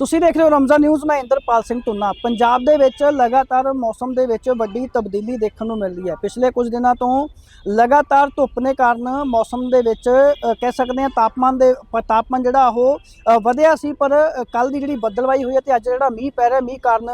ਤੁਸੀਂ ਦੇਖ ਰਹੇ ਹੋ ਰਮਜ਼ਾ ਨਿਊਜ਼, ਮੈਂ ਇੰਦਰਪਾਲ ਸਿੰਘ ਟੁੰਨਾ ਪੰਜਾਬ ਦੇ ਵਿੱਚ ਲਗਾਤਾਰ ਮੌਸਮ ਦੇ ਵਿੱਚ ਵੱਡੀ ਤਬਦੀਲੀ ਦੇਖਣ ਨੂੰ ਮਿਲ ਰਹੀ ਹੈ। ਪਿਛਲੇ ਕੁਝ ਦਿਨਾਂ ਤੋਂ ਲਗਾਤਾਰ ਧੁੱਪ ਨੇ ਕਾਰਨ ਮੌਸਮ ਦੇ ਵਿੱਚ ਕਹਿ ਸਕਦੇ ਹਾਂ ਤਾਪਮਾਨ ਦੇ, ਪ- ਤਾਪਮਾਨ ਜਿਹੜਾ ਉਹ ਵਧਿਆ ਸੀ, ਪਰ ਕੱਲ ਦੀ ਜਿਹੜੀ ਬੱਦਲਵਾਈ ਹੋਈ ਹੈ ਤੇ ਅੱਜ ਜਿਹੜਾ ਮੀਂਹ ਪੈ ਰਿਹਾ, ਮੀਂਹ ਕਾਰਨ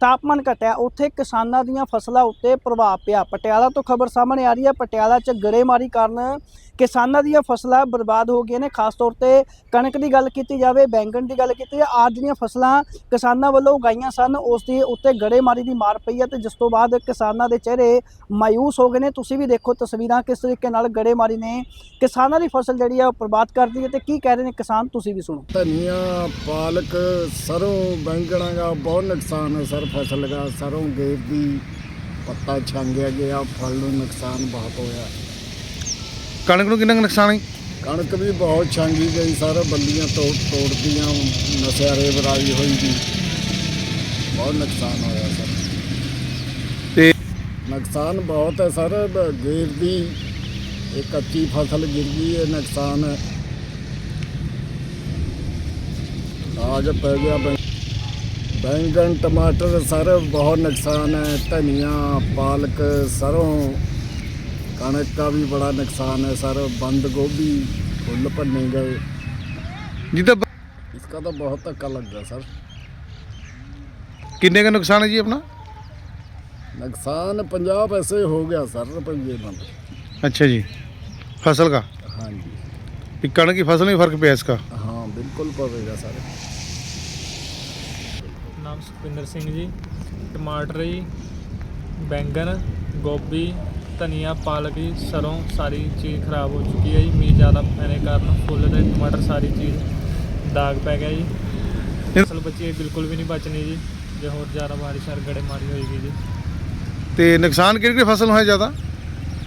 ਤਾਪਮਾਨ ਘਟਿਆ। ਉੱਥੇ ਕਿਸਾਨਾਂ ਦੀਆਂ ਫਸਲਾਂ ਉੱਤੇ ਪ੍ਰਭਾਵ ਪਿਆ। ਪਟਿਆਲਾ ਤੋਂ ਖਬਰ ਸਾਹਮਣੇ ਆ ਰਹੀ ਹੈ। ਪਟਿਆਲਾ 'ਚ ਗੜੇਮਾਰੀ ਕਾਰਨ ਕਿਸਾਨਾਂ ਦੀਆਂ ਫਸਲਾਂ ਬਰਬਾਦ ਹੋ ਗਈਆਂ ਨੇ। ਖਾਸ ਤੌਰ ਤੇ ਕਣਕ ਦੀ ਗੱਲ ਕੀਤੀ ਜਾਵੇ, ਬੈਂਗਣ ਦੀ ਗੱਲ ਕੀਤੀ ਆਹ ਜਿਹੜੀਆਂ ਫਸਲਾਂ ਕਿਸਾਨਾਂ ਵੱਲੋਂ ਉਗਾਈਆਂ ਸਨ ਉਸ ਦੀ ਉੱਤੇ ਗੜੇਮਾਰੀ ਦੀ ਮਾਰ ਪਈ ਹੈ ਤੇ ਜਿਸ ਤੋਂ ਬਾਅਦ ਕਿਸਾਨਾਂ ਦੇ ਚਿਹਰੇ ਮਾਇੂਸ ਹੋ ਗਏ ਨੇ। ਤੁਸੀਂ ਵੀ ਦੇਖੋ ਤਸਵੀਰਾਂ ਕਿਸ ਤਰੀਕੇ ਨਾਲ ਗੜੇਮਾਰੀ ਨੇ ਕਿਸਾਨਾਂ ਦੀ ਫਸਲ ਜਿਹੜੀ ਹੈ ਉਹ ਬਰਬਾਦ ਕਰ ਦਿੱਤੀ ਹੈ ਤੇ ਕੀ ਕਹਿ ਰਹੇ ਨੇ ਕਿਸਾਨ ਤੁਸੀਂ ਵੀ ਸੁਣੋ। ਧਨੀਆ ਪਾਲਕ ਸਰੋਂ ਬੈਂਗਣਾ ਦਾ ਬਹੁਤ ਨੁਕਸਾਨ ਹੈ ਸਰ ਫਸਲ ਦਾ। ਸਰੋਂ ਗੇਰ ਦੀ ਪੱਤਾ ਛੰਗਿਆ ਗਿਆ ਫਲ ਨੂੰ ਨੁਕਸਾਨ ਬਹੁਤ ਹੋਇਆ। ਕਣਕ ਨੂੰ ਕਿੰਨਾ ਕੁ ਨੁਕਸਾਨ ਹੈ? ਕਣਕ ਵੀ ਬਹੁਤ ਛਾਂਗੀ ਗਈ ਸਾਰਾ ਬੱਲੀਆਂ ਤੋੜ ਤੋੜਦੀਆਂ ਨਸਿਆਰੇ ਬਰਾਈ ਹੋਈ ਦੀ। ਬਹੁਤ ਨੁਕਸਾਨ ਹੋਇਆ ਸਰ। ਤੇ ਨੁਕਸਾਨ ਬਹੁਤ ਹੈ ਸਰ ਗੇਰ ਦੀ ਇਹ ਕੱਚੀ ਫਸਲ ਗਿਰ ਗਈ ਹੈ ਨੁਕਸਾਨ ਹੈ। ਆਜ ਪੈ ਗਿਆ ਬੈਂਗਣ ਟਮਾਟਰ ਸਰ ਬਹੁਤ ਨੁਕਸਾਨ ਹੈ। ਧਨੀਆ ਪਾਲਕ ਸਰੋਂ ਕਣਕ ਦਾ ਵੀ ਬੜਾ ਨੁਕਸਾਨ ਹੈ ਸਰ ਬੰਦ ਗੋਭੀ। गोभी फुल भन्ने गए ਜਿੱਦਾਂ इसका तो बहुत धक्का लग गया सर ਕਿੰਨੇ ਕੁ ਨੁਕਸਾਨ ਹੈ ਜੀ ਆਪਣਾ नुकसान पंजाब पैसे हो गया सर रुपये बंद अच्छा जी फसल का हाँ जी कि कणक की फसल में फर्क पिया इसका हाँ बिल्कुल पड़ेगा सर ਨਾਮ ਸੁਖਵਿੰਦਰ ਸਿੰਘ ਜੀ ਟਮਾਟਰ ਜੀ ਬੈਂਗਣ ਗੋਭੀ ਧਨੀਆ ਪਾਲਕ ਜੀ ਸਰੋਂ ਸਾਰੀ ਚੀਜ਼ ਖਰਾਬ ਹੋ ਚੁੱਕੀ ਹੈ ਜੀ। ਮੀਂਹ ਜ਼ਿਆਦਾ ਪੈਣੇ ਕਾਰਨ ਫੁੱਲ ਤੇ ਟਮਾਟਰ ਸਾਰੀ ਚੀਜ਼ ਦਾਗ ਪੈ ਗਿਆ ਜੀ। ਫਸਲ ਬਚੀ ਹੈ ਬਿਲਕੁਲ ਵੀ ਨਹੀਂ ਬਚਣੀ ਜੀ। ਜੇ ਹੋਰ ਜ਼ਿਆਦਾ ਬਾਰਿਸ਼ ਅਰ ਗੜੇ ਮਾਰੀ ਹੋਏਗੀ ਜੀ। ਤੇ ਨੁਕਸਾਨ ਕਿਹੜੀ ਕਿਹੜੀ ਫਸਲ ਨੂੰ ਹੈ ਜ਼ਿਆਦਾ?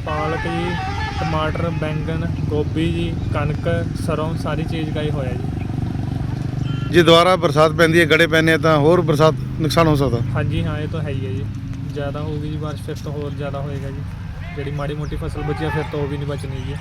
ਪਾਲਕ ਜੀ ਟਮਾਟਰ ਬੈਂਗਣ ਗੋਭੀ ਜੀ ਕਣਕ ਸਰੋਂ ਸਾਰੀ ਚੀਜ਼ ਹੀ ਹੋਇਆ ਜੀ। ਜੇ ਦੁਬਾਰਾ ਬਰਸਾਤ ਪੈਂਦੀ ਹੈ ਗੜੇ ਪੈਂਦੇ ਆ ਤਾਂ ਹੋਰ ਬਰਸਾਤ ਨੁਕਸਾਨ ਹੋ ਸਕਦਾ। ਹਾਂਜੀ ਹਾਂ ਇਹ ਤਾਂ ਹੈ ਹੀ ਹੈ ਜੀ। ਜ਼ਿਆਦਾ ਹੋਊਗੀ ਜੀ ਬਾਰਿਸ਼ ਫਿਰ ਤੋਂ ਹੋਰ ਜ਼ਿਆਦਾ ਹੋਏਗਾ ਜੀ। ਜਿਹੜੀ ਮਾੜੀ ਮੋਟੀ ਫਸਲ ਬਚੀ ਆ ਫਿਰ ਤਾਂ ਉਹ ਵੀ ਨਹੀਂ ਬਚਣੀ ਜੀ